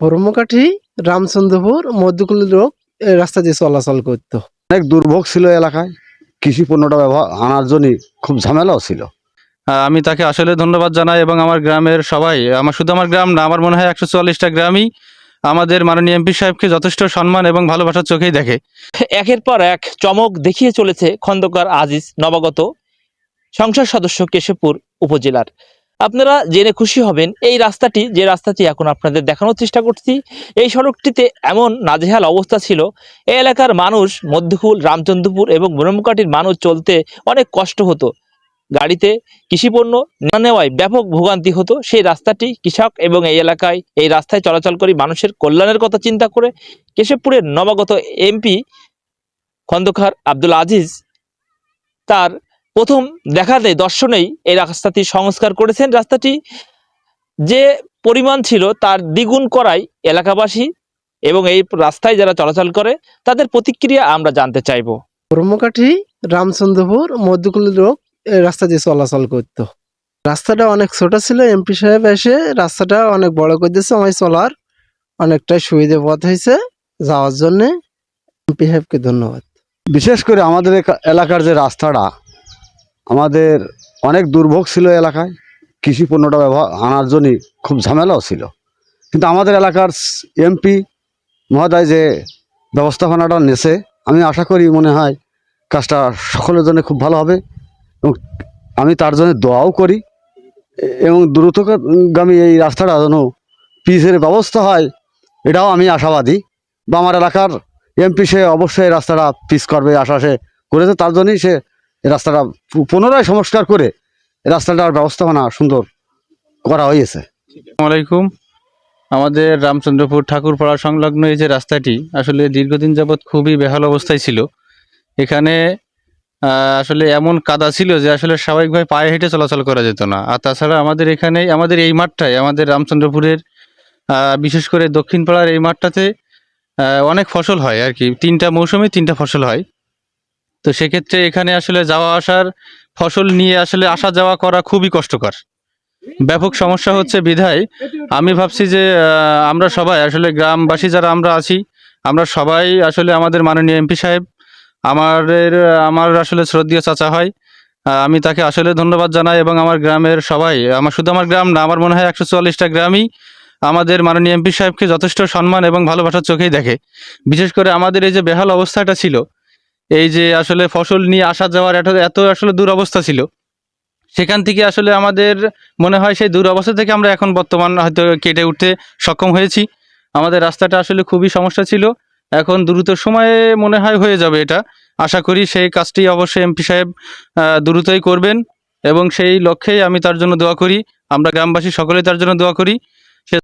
ব্রহ্মকাঠি রামচন্দ্রপুর মধ্যকুল লোক এই রাস্তা দিয়ে চলাচল করতো। অনেক দুর্ভোগ ছিল এলাকায়। কৃষি পণ্যটা ব্যবহার আনার জন্য খুব ঝামেলাও ছিল। আমি তাকে আসলে ধন্যবাদ জানাই এবং আমার গ্রামের সবাই আমার শুধু আমার গ্রাম না আমার মনে হয় একশো চুয়াল্লিশটা গ্রামই আমাদের মাননীয় এমপি সাহেবকে যথেষ্ট সম্মান এবং ভালোবাসার চোখেই দেখে। একের পর এক চমক দেখিয়ে চলেছে খন্দকার আজিজ নবাগত সংসদ সদস্য কেশবপুর উপজেলার। আপনারা জেনে খুশি হবেন, এই রাস্তাটি, যে রাস্তাটি এখন আপনাদের দেখানোর চেষ্টা করছি, এই সড়কটিতে এমন নাজেহাল অবস্থা ছিল এই এলাকার মানুষ মধ্যকুল, রামচন্দ্রপুর এবং ব্রহ্মকাটির মানুষ চলতে অনেক কষ্ট হতো। গাড়িতে কৃষিপণ্য না নেওয়ায় ব্যাপক ভোগান্তি হতো। সেই রাস্তাটি কৃষক এবং এই এলাকায় এই রাস্তায় চলাচল করে মানুষের কল্যাণের কথা চিন্তা করে কেশবপুরের নবাগত এমপি খন্দকার আব্দুল আজিজ তার প্রথম দেখাতে দর্শনেই এই রাস্তাটি সংস্কার করেছেন। রাস্তাটি যে পরিমাণ ছিল তার দ্বিগুণ করাই এলাকাবাসী এবং এই রাস্তায় যারা চলাচল করে তাদের প্রতিক্রিয়া আমরা জানতে চাইব। ব্রহ্মকাঠি রামচন্দ্রপুর মধ্যকুল লোক এই রাস্তা দিয়ে চলাচল করতো। রাস্তাটা অনেক ছোট ছিল এমপি সাহেব এসে রাস্তাটা অনেক বড় করে দিয়েছে আমায় চলার অনেকটাই সুবিধে পথ হয়েছে যাওয়ার জন্যে। এমপি সাহেবকে ধন্যবাদ। বিশেষ করে আমাদের এলাকার যে রাস্তাটা আমাদের অনেক দুর্ভোগ ছিল এলাকায়। কৃষি পণ্যটা ব্যবহার, আনার জন্য খুব ঝামেলাও ছিল। কিন্তু আমাদের এলাকার এমপি মহোদয় যে ব্যবস্থাপনাটা নেছে, আমি আশা করি মনে হয় কাজটা সকলের জন্য খুব ভালো হবে এবং আমি তার জন্য দোয়াও করি। এবং দ্রুতগামী এই রাস্তাটা যেন পিচের ব্যবস্থা হয়, এটাও আমি আশাবাদী। বা আমার এলাকার এমপি সে অবশ্যই রাস্তাটা পিস করবে, আশা সে করেছে, তার জন্যই সে রাস্তাটা পুনরায় সংস্কার করে রাস্তাটার ব্যবস্থাপনা সুন্দর করা হয়েছে। আলাইকুম আমাদের রামচন্দ্রপুর ঠাকুরপাড়া সংলগ্ন এই যে রাস্তাটি, আসলে দীর্ঘদিন যাবৎ খুবই বেহাল অবস্থায় ছিল। এখানে আসলে এমন কাদা ছিল যে আসলে স্বাভাবিকভাবে পায়ে হেঁটে চলাচল করা যেত না। আর তাছাড়া আমাদের এখানে, আমাদের এই মাঠটায়, আমাদের রামচন্দ্রপুরের বিশেষ করে দক্ষিণ পাড়ার এই মাঠটাতে অনেক ফসল হয় আর কি। তিনটা মৌসুমে তিনটা ফসল হয়। তো সেক্ষেত্রে এখানে আসলে যাওয়া আসার ফসল নিয়ে আসলে আসা যাওয়া করা খুবই কষ্টকর। ব্যাপক সমস্যা হচ্ছে বিধায়। আমি ভাবছি যে আমরা সবাই, আসলে গ্রামবাসী যারা আমরা আছি, আমরা সবাই আসলে আমাদের মাননীয় এমপি সাহেব, আমাদের, আমার আসলে শ্রদ্ধীয় চাচা হয় আমি তাকে আসলে ধন্যবাদ জানাই এবং আমার গ্রামের সবাই, আমার শুধু আমার গ্রাম না, আমার মনে হয় একশো চুয়াল্লিশটা গ্রামই আমাদের মাননীয় এমপি সাহেবকে যথেষ্ট সম্মান এবং ভালোবাসার চোখেই দেখে। বিশেষ করে আমাদের এই যে বেহাল অবস্থাটা ছিল এই যে আসলে ফসল নিয়ে আসা যাওয়ার এত এত আসলে দুরবস্থা ছিল। সেখান থেকে আসলে আমাদের মনে হয় সেই দুরবস্থা থেকে আমরা এখন বর্তমান হয়তো কেটে উঠতে সক্ষম হয়েছি। আমাদের রাস্তাটা আসলে খুবই সমস্যা ছিল। এখন দ্রুত সময়ে মনে হয় হয়ে যাবে এটা। আশা করি সেই কাজটি অবশ্যই এমপি সাহেব দ্রুতই করবেন এবং সেই লক্ষ্যেই আমি তার জন্য দোয়া করি। আমরা গ্রামবাসী সকলেই তার জন্য দোয়া করি।